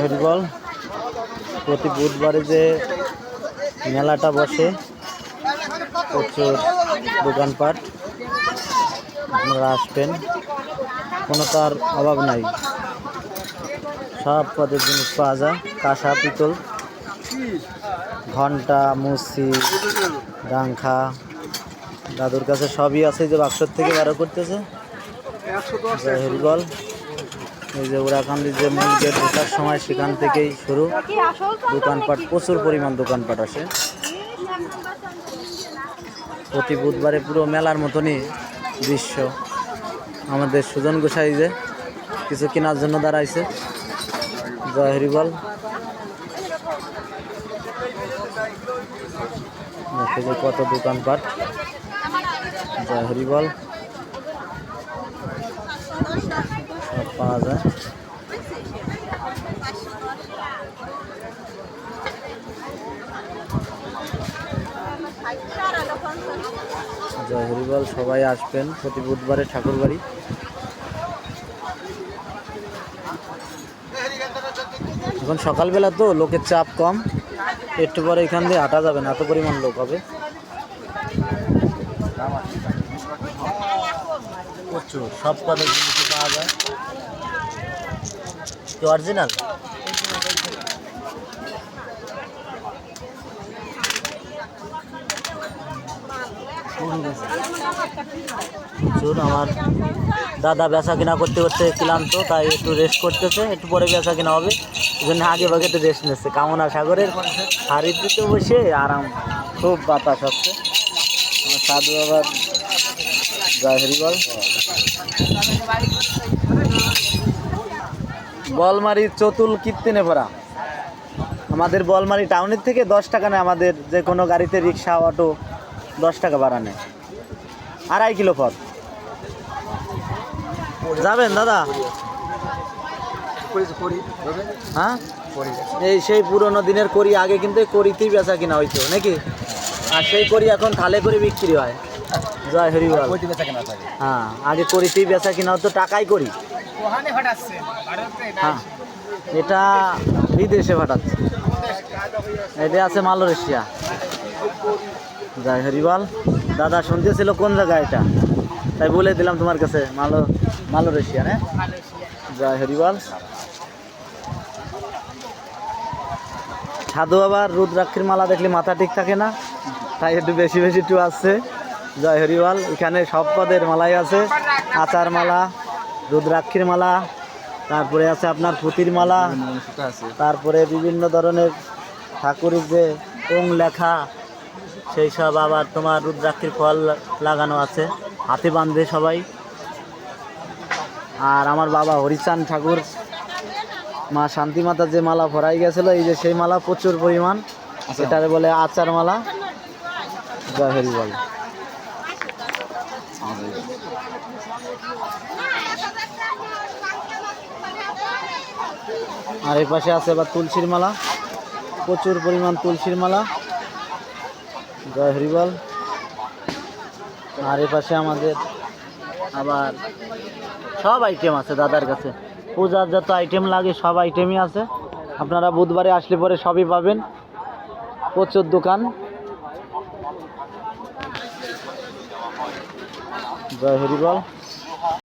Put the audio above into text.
হরিবল। প্রতি বুধবারে যে মেলাটা বসে, প্রচুর দোকানপাট, আপনারা আসবেন। কোনো তার অভাব নাই। সব পদের জিনিস পাওয়া যায়। কাঁসা, পিতল, ঘণ্টা, মুসি ডাংখা দাদুর কাছে সবই আছে যে বাক্সর থেকে বেরো করতেছে। হরিবল। এই যে ওরাকান্দির যে মূল গেট ঢোকার সময় সেখান থেকেই শুরু। দোকানপাট, প্রচুর পরিমাণ দোকানপাট আসে প্রতি বুধবারে পুরো মেলার মতনই দৃশ্য। আমাদের সুজন গোসাই যে কিছু কেনার জন্য দাঁড়াইছে। জয় যে কত দোকানপাট। জয় হরিবল পাওয়া যায়। জয় সবাই আসবেন প্রতি বুধবারে ঠাকুর বাড়ি এখন সকালবেলা তো লোকের চাপ কম, একটু পরে এখান দিয়ে হাঁটা যাবে না, এত পরিমাণ লোক হবে। প্রচুর, সব জিনিস পাওয়া যায়। কি অরিজিনাল আমার দাদা বেচা কিনা করতে করতে ক্লান্ত, তাই একটু রেস্ট করতেছে, একটু পরে বেচা কিনা হবে। এই জন্য আগে ভাগে একটু রেস্ট নিচ্ছে। কামনা সাগরের হাড়িতে বসে আরাম, খুব বাতাস হচ্ছে। সাধু জয় হরিবল বলমারি চতুল কীর্তিনে ভরা। আমাদের বলমারি টাউনের থেকে দশ টাকা নেয়, আমাদের যে কোনো গাড়িতে রিক্সা, অটো দশ টাকা ভাড়া নেয়। আড়াই কিলো পথ। যাবেন দাদা? হ্যাঁ? এই সেই পুরোনো দিনের করি আগে কিন্তু করিতেই বেচা কিনা হইতো, নাকি? আর সেই করি এখন থালে করে বিক্রি হয়। জয় হরিবল হ্যাঁ আগে করিতেই বেচা কিনা হতো টাকাই করি। হ্যাঁ এটা বিদেশে পাঠাচ্ছে এটা আছে মালয়েশিয়া। জয় হরিবল দাদা শুনতেছিল কোন জায়গায় এটা? তাই বলে দিলাম তোমার কাছে মালো মালয়েশিয়া হ্যাঁ? জয় হরিবল সাধু আবার রুদ্রাক্ষীর মালা দেখলে মাথা ঠিক থাকে না, তাই একটু বেশি বেশি একটু আসছে জয় হরিবল এখানে সব পদের মালাই আছে, আচার মালা, রুদ্রাক্ষীর মালা, তারপরে আছে আপনার পুতির মালা, তারপরে বিভিন্ন ধরনের ঠাকুরের যে ওং লেখা, সেই সব আবার তোমার রুদ্রাক্ষীর ফল লাগানো আছে, হাতে বাঁধে সবাই। আর আমার বাবা হরিচাঁদ ঠাকুর মা শান্তি মাতা যে মালা ভরাই গেছিল এই যে সেই মালা প্রচুর পরিমাণ। এটারে বলে আচার মালা। জয় হরি বল। আর এই পাশে আছে এবার তুলসীর মালা। প্রচুর পরিমাণ তুলসীর মালা। জয় হরিবল আর এ পাশে আমাদের আবার সব আইটেম আছে দাদার কাছে। পূজার যত আইটেম লাগে, সব আইটেমই আছে। আপনারা বুধবারে আসলে পরে সবই পাবেন। প্রচুর দোকান। জয় হরিবল